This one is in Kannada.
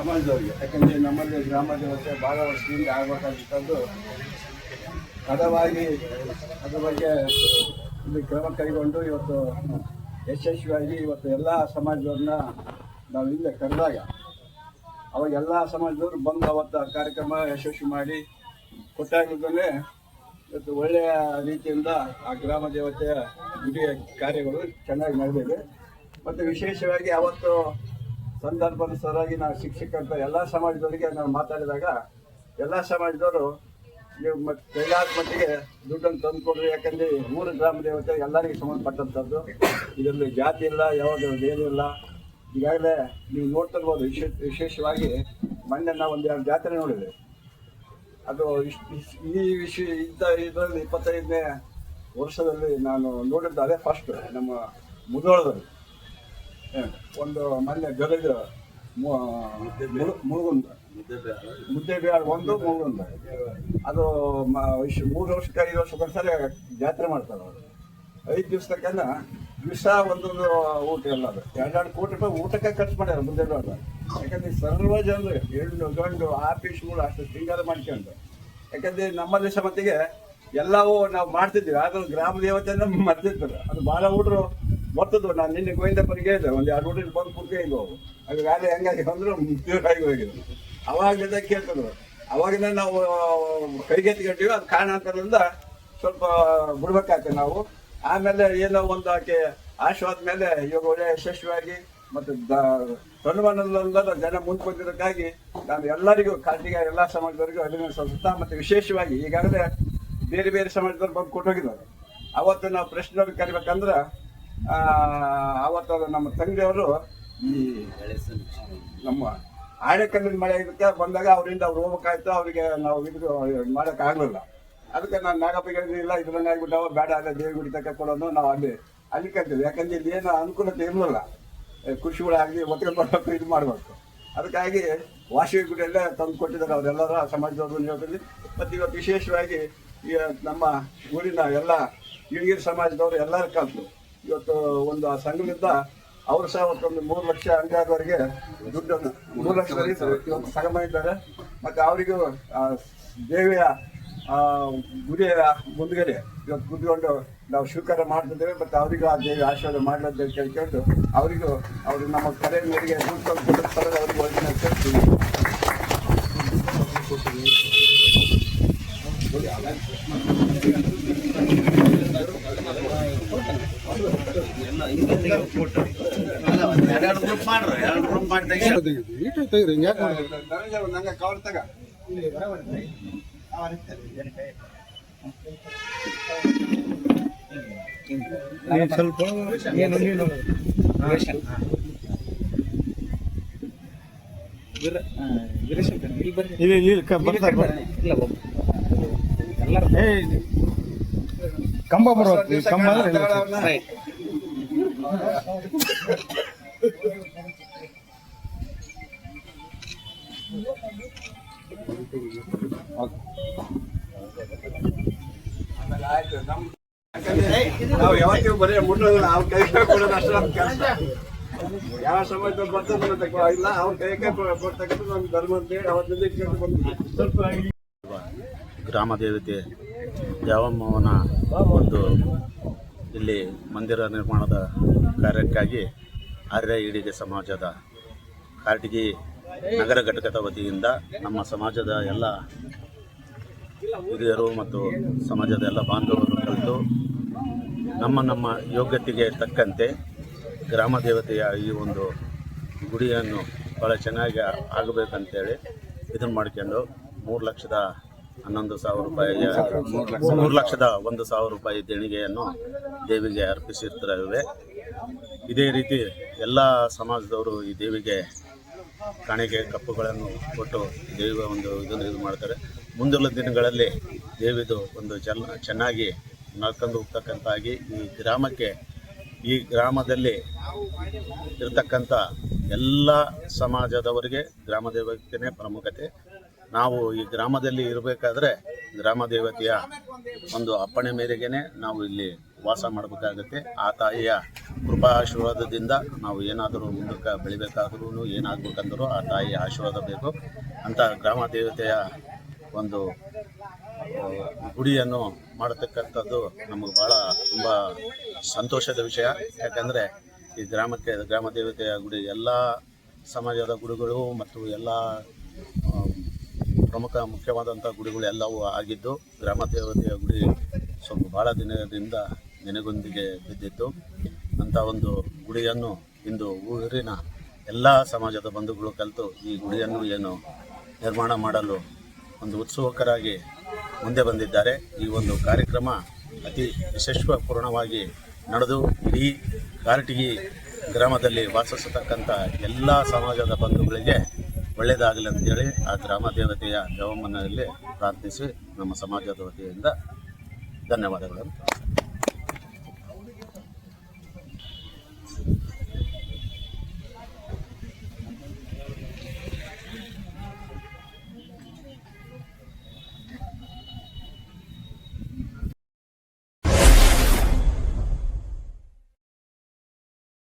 ಸಮಾಜದವರಿಗೆ. ಯಾಕಂದರೆ ನಮ್ಮಲ್ಲಿ ಗ್ರಾಮ ದೇವತೆ ಭಾಳ ವರ್ಷದಿಂದ ಆಗಬೇಕಾಗಿತ್ತದ್ದು ತಡವಾಗಿ ಅದ್ರ ಬಗ್ಗೆ ಒಂದು ಕ್ರಮ ಕೈಗೊಂಡು ಇವತ್ತು ಯಶಸ್ವಿಯಾಗಿ ಇವತ್ತು ಎಲ್ಲ ಸಮಾಜದವ್ರನ್ನ ನಾವು ಹಿಂದೆ ಕರೆದಾಗ ಅವಾಗ ಎಲ್ಲ ಸಮಾಜದವರು ಬಂದು ಅವತ್ತು ಆ ಕಾರ್ಯಕ್ರಮ ಯಶಸ್ವಿ ಮಾಡಿ ಕೊಟ್ಟಾಗಿದ್ದೇನೆ ಇವತ್ತು ಒಳ್ಳೆಯ ರೀತಿಯಿಂದ ಆ ಗ್ರಾಮ ದೇವತೆಯ ಗುಡಿಯ ಕಾರ್ಯಗಳು ಚೆನ್ನಾಗಿ ನಡೆದಿದೆ ಮತ್ತು ವಿಶೇಷವಾಗಿ ಅವತ್ತು ಸಂದರ್ಭಾನುಸಾರವಾಗಿ ನಾವು ಶಿಕ್ಷಕಂತ ಎಲ್ಲ ಸಮಾಜದೊಳಗೆ ನಾವು ಮಾತಾಡಿದಾಗ, ಎಲ್ಲ ಸಮಾಜದವರು ನೀವು ಮತ್ತೆ ಮಟ್ಟಿಗೆ ದುಡ್ಡನ್ನು ತಂದು ಕೊಡ್ರಿ ಯಾಕಂದ್ರೆ ಮೂರು ಗ್ರಾಮ ದೇವತೆ ಎಲ್ಲರಿಗೂ ಸಂಬಂಧಪಟ್ಟಂಥದ್ದು ಇದರಲ್ಲಿ ಜಾತಿ ಇಲ್ಲ ಯಾವುದು ಏನು ಇಲ್ಲ. ಈಗಾಗಲೇ ನೀವು ನೋಡ್ತಿರ್ಬೋದು ವಿಶೇಷ ವಿಶೇಷವಾಗಿ ಮೊನ್ನೆ ನಾವು ಒಂದು ಎರಡು ಜಾತ್ರೆ ನೋಡಿದೆ. ಅದು ಇಷ್ಟ್- ಈ ವಿಷಯ ಇದ್ದ ಇದರಲ್ಲಿ ಇಪ್ಪತ್ತೈದನೇ ವರ್ಷದಲ್ಲಿ ನಾನು ನೋಡಿದ್ದು ಅದೇ ಫಸ್ಟ್ ನಮ್ಮ ಮುಧೋಳದಲ್ಲಿ ಒಂದು ಮೊನ್ನೆ ಗದಗ ಮುಳುಗುಂದ. ಮುದ್ದೆಬೇಳೆ ಒಂದು, ಮುಳುಗುಂದ. ಅದು ಮೂರು ವರ್ಷಕ್ಕೆ ಐದು ವರ್ಷಕ್ಕೊಂದ್ಸರಿ ಜಾತ್ರೆ ಮಾಡ್ತಾರೆ ಅವರು. ಐದು ದಿವಸ ತನಕ ದಿವಸ ಒಂದೊಂದು ಊಟ ಎಲ್ಲ ಅದು. ಎರಡೆರಡು ಕೋಟಿ ರೂಪಾಯಿ ಊಟಕ್ಕೆ ಖರ್ಚು ಮಾಡ್ಯಾರ ಮುದ್ದೆಬೇಳೆ ಯಾಕಂದ್ರೆ ಸರ್ವ ಜನರು, ಹೆಣ್ಣು, ಗಂಡು ಆಫೀಸ್ಗಳು ಅಷ್ಟು ಸಿಂಗಾರ ಮಾಡ್ಕೊಂಡು. ಯಾಕಂದ್ರೆ ನಮ್ಮ ದೇಶ ಮಟ್ಟಿಗೆ ಎಲ್ಲವೂ ನಾವು ಮಾಡ್ತಿದ್ವಿ ಆದ್ರೂ ಗ್ರಾಮ ದೇವತೆ ಮರ್ತಿದ್ರು ಅದು ಭಾಳ ಹುಡ್ರು ಗೊತ್ತದು ನಾನು ನಿನ್ನೆ ಗೋವಿಂದಪ್ಪನಿಗೆ ಹೇಳಿದೆ, ಒಂದು ಎರಡು ಹುಡುಗರು ಬಂದು ಕುತ್ಕೊಂಡು ಅದು ಗಾಳಿ ಹೆಂಗಾಗಿ ಅಂದ್ರೆ ಮುಕ್ತಿಯಾಗಿ ಹೋಗಿದ್ರು. ಅವಾಗಲಿಂದ ಕೇಳ್ತಿದ್ರು ಅವಾಗಿಂದ ನಾವು ಕೈಗೆತ್ತಿಕೊಂಡಿವಿ, ಅದು ಕಾರಣಾಂತರದಿಂದ ಸ್ವಲ್ಪ ಬಿಡ್ಬೇಕಾಗ್ತದೆ ನಾವು. ಆಮೇಲೆ ಏನೋ ಒಂದು ಆಕೆ ಆಶವಾದ ಮೇಲೆ ಇವಾಗ ಒಳ್ಳೆ ಯಶಸ್ವಿಯಾಗಿ ಮತ್ತು ತನುವನಲ್ಲದ ಜನ ಮುಂದೆ ನಾನು ಎಲ್ಲರಿಗೂ ಕಾರ್ತಿಕ ಎಲ್ಲ ಸಮಾಜದವರಿಗೂ ಅಭಿನಂದಿಸುತ್ತಾ ಮತ್ತು ವಿಶೇಷವಾಗಿ ಈಗಾಗಲೇ ಬೇರೆ ಬೇರೆ ಸಮಾಜದವ್ರು ಬಂದು ಕೊಟ್ಟೋಗಿದ್ದಾರೆ. ಅವತ್ತು ನಾವು ಪ್ರಶ್ನೆಯವ್ರಿಗೆ ಕರಿಬೇಕಂದ್ರೆ ಅವತ್ತು ನಮ್ಮ ತಂಗಿಯವರು ಈ ನಮ್ಮ ಆಣೆಕಲ್ಲಿನ ಮಳೆ ಇದಕ್ಕೆ ಬಂದಾಗ ಅವರಿಂದ ಅವ್ರು ಹೋಗ್ಬೇಕಾಯ್ತು, ಅವರಿಗೆ ನಾವು ಇದು ಮಾಡೋಕ್ಕಾಗಲಿಲ್ಲ. ಅದಕ್ಕೆ ನಾನು ನಾಗಪ್ಪ ಇಲ್ಲ ಇದ್ರಂಗೆ ಬೇಡ ಅಲ್ಲ ದೇವಿ ಗುಡಿ ತಕ್ಕ ಕೊಡೋದು ನಾವು ಅಲ್ಲಿ ಅಲ್ಲಿ ಕಲ್ತೀವಿ ಯಾಕಂದ್ರೆ ಇಲ್ಲಿ ಏನು ಅನುಕೂಲತೆ ಇರಲಿಲ್ಲ. ಕೃಷಿಗಳಾಗಲಿ, ಒತ್ತಿಗೆ ಬರಬೇಕು ಇದು ಮಾಡಬೇಕು. ಅದಕ್ಕಾಗಿ ವಾಸವಿ ಗುಡಿಯಲ್ಲೇ ತಂದು ಕೊಟ್ಟಿದ್ದಾರೆ ಅವರೆಲ್ಲರ ಸಮಾಜದವರು ಹೇಳ್ತೀನಿ ಮತ್ತು ಇವತ್ತು ವಿಶೇಷವಾಗಿ ಈ ನಮ್ಮ ಊರಿನ ಎಲ್ಲ ಇಳಿಗಿರಿ ಸಮಾಜದವರು ಎಲ್ಲರೂ ಕಲ್ತು ಇವತ್ತು ಒಂದು ಆ ಸಂಘದಿಂದ ಅವರು ಸಹ ಒಂದು ಮೂರು ಲಕ್ಷ ಅಂಗಾದವರಿಗೆ ದುಡ್ಡನ್ನು ಮೂರು ಲಕ್ಷ ಇವತ್ತು ಸಂಗಮ ಇದ್ದಾರೆ ಮತ್ತು ಅವರಿಗೂ ದೇವಿಯ ಗುರಿಯ ಮುಂದ್ಗಡೆ ಇವತ್ತು ಕುತ್ಕೊಂಡು ನಾವು ಸ್ವೀಕಾರ ಮಾಡ್ತಿದ್ದೇವೆ. ಮತ್ತು ಅವರಿಗೂ ಆ ದೇವಿ ಆಶೀರ್ವಾದ ಮಾಡಲಂತ ಕೇಳ್ಕೊಂಡು ಅವರಿಗೂ ಅವರು ನಮ್ಮ ಕರೆ ಮೇರೆಗೆ ದುಡ್ಡು ಅವರಿಗೂ ಕೇಳ್ತೀವಿ ಸ್ವಲ್ಪ ಏನು ನೀನು ಕಂಬ ಬರೋದು ಕಂಬ ಅಂದ್ರೆ ಇಲ್ಲ. ಆಮೇಲೆ ಆಯ್ತು ನಮ್ ಯಾಕಂದ್ರೆ ನಾವು ಯಾವತ್ತಿಗೂ ಬರೀ ಮುಟ್ಟೋದು ಅವ್ರ ಕೈ ಕೊಡೋದು ಅಷ್ಟೇ ಕೆಲಸ. ಯಾವ ಸಮಯದಲ್ಲಿ ಬರ್ತದೆ ಇಲ್ಲ, ಅವ್ರ ಕೈ ಕೈ ನಮ್ಮ ಧರ್ಮ ಅಂತ ಹೇಳಿ ಅವತ್ತಿಂದ ಸ್ವಲ್ಪ ಗ್ರಾಮ ದೇವತೆ ದ್ಯಾವಮ್ಮವನ ಒಂದು ಇಲ್ಲಿ ಮಂದಿರ ನಿರ್ಮಾಣದ ಕಾರ್ಯಕ್ಕಾಗಿ ಆರ್ಯ ಈಡಿಗೆ ಸಮಾಜದ ಕಾರಟಗಿ ನಗರ ಘಟಕದ ವತಿಯಿಂದ ನಮ್ಮ ಸಮಾಜದ ಎಲ್ಲ ಹಿರಿಯರು ಮತ್ತು ಸಮಾಜದ ಎಲ್ಲ ಬಾಂಧವರು ಕಲಿತು ನಮ್ಮ ನಮ್ಮ ಯೋಗ್ಯತೆಗೆ ತಕ್ಕಂತೆ ಗ್ರಾಮ ದೇವತೆಯ ಈ ಒಂದು ಗುಡಿಯನ್ನು ಭಾಳ ಚೆನ್ನಾಗಿ ಆಗಬೇಕಂತೇಳಿ ಇದನ್ನು ಮಾಡ್ಕೊಂಡು ಮೂರು ಲಕ್ಷದ ಹನ್ನೊಂದು ಸಾವಿರ ರೂಪಾಯಿಯ ಮೂರು ಲಕ್ಷದ ಒಂದು ಸಾವಿರ ರೂಪಾಯಿ ದೇಣಿಗೆಯನ್ನು ದೇವಿಗೆ ಅರ್ಪಿಸಿರ್ತೇವೆ ಇದೇ ರೀತಿ ಎಲ್ಲ ಸಮಾಜದವರು ಈ ದೇವಿಗೆ ಕಾಣಿಕೆ ಕಪ್ಪುಗಳನ್ನು ಕೊಟ್ಟು ದೇವಿಯ ಒಂದು ಇದನ್ನು ಇದು ಮಾಡ್ತಾರೆ. ಮುಂದಿನ ದಿನಗಳಲ್ಲಿ ದೇವಿದು ಒಂದು ಜಲ್ ಚೆನ್ನಾಗಿ ನಡ್ಕೊಂಡು ಹೋಗ್ತಕ್ಕಂತಾಗಿ ಈ ಗ್ರಾಮಕ್ಕೆ, ಈ ಗ್ರಾಮದಲ್ಲಿ ಇರತಕ್ಕಂಥ ಎಲ್ಲ ಸಮಾಜದವರಿಗೆ ಗ್ರಾಮ ದೇವತೆಯೇ ಪ್ರಮುಖತೆ ನಾವು ಈ ಗ್ರಾಮದಲ್ಲಿ ಇರಬೇಕಾದ್ರೆ ಗ್ರಾಮ ದೇವತೆಯ ಒಂದು ಅಪ್ಪಣೆ ಮೇರೆಗೆ ನಾವು ಇಲ್ಲಿ ವಾಸ ಮಾಡಬೇಕಾಗತ್ತೆ. ಆ ತಾಯಿಯ ಕೃಪಾ ಆಶೀರ್ವಾದದಿಂದ ನಾವು ಏನಾದರೂ ಮುಂದಕ್ಕೆ ಬೆಳಿಬೇಕಾದ್ರೂ ಏನಾಗಬೇಕಂದ್ರೂ ಆ ತಾಯಿಯ ಆಶೀರ್ವಾದ ಬೇಕು. ಅಂತ ಗ್ರಾಮ ದೇವತೆಯ ಒಂದು ಗುಡಿಯನ್ನು ಮಾಡತಕ್ಕಂಥದ್ದು ನಮಗೆ ಭಾಳ ತುಂಬ ಸಂತೋಷದ ವಿಷಯ. ಯಾಕಂದರೆ ಈ ಗ್ರಾಮಕ್ಕೆ, ಗ್ರಾಮ ದೇವತೆಯ ಗುಡಿ ಎಲ್ಲ ಸಮಾಜದ ಗುಡಿಗಳು ಮತ್ತು ಎಲ್ಲ ಪ್ರಮುಖ ಮುಖ್ಯವಾದಂಥ ಗುಡಿಗಳು ಎಲ್ಲವೂ ಆಗಿದ್ದು ಗ್ರಾಮ ದೇವತೆಯ ಗುಡಿ ಸ್ವಲ್ಪ ಭಾಳ ದಿನದಿಂದ ನೆನೆಗುಂದಿಗೆ ಬಿದ್ದಿತ್ತು ಅಂತ ಒಂದು ಗುಡಿಯನ್ನು ಇಂದು ಊರಿನ ಎಲ್ಲ ಸಮಾಜದ ಬಂಧುಗಳು ಕಲಿತು ಈ ಗುಡಿಯನ್ನು ಏನು ನಿರ್ಮಾಣ ಮಾಡಲು ಒಂದು ಉತ್ಸುಕರಾಗಿ ಮುಂದೆ ಬಂದಿದ್ದಾರೆ. ಈ ಒಂದು ಕಾರ್ಯಕ್ರಮ ಅತಿ ಯಶಸ್ವಪೂರ್ಣವಾಗಿ ನಡೆದು ಇಡೀ ಕಾರಟಗಿ ಗ್ರಾಮದಲ್ಲಿ ವಾಸಿಸತಕ್ಕಂಥ ಎಲ್ಲ ಸಮಾಜದ ಬಂಧುಗಳಿಗೆ ಒಳ್ಳೆಯದಾಗಲಿ ಅಂತೇಳಿ ಆ ಗ್ರಾಮ ದೇವತೆಯ ಪ್ರಾರ್ಥಿಸಿ ನಮ್ಮ ಸಮಾಜದ ವತಿಯಿಂದ ಧನ್ಯವಾದಗಳನ್ನು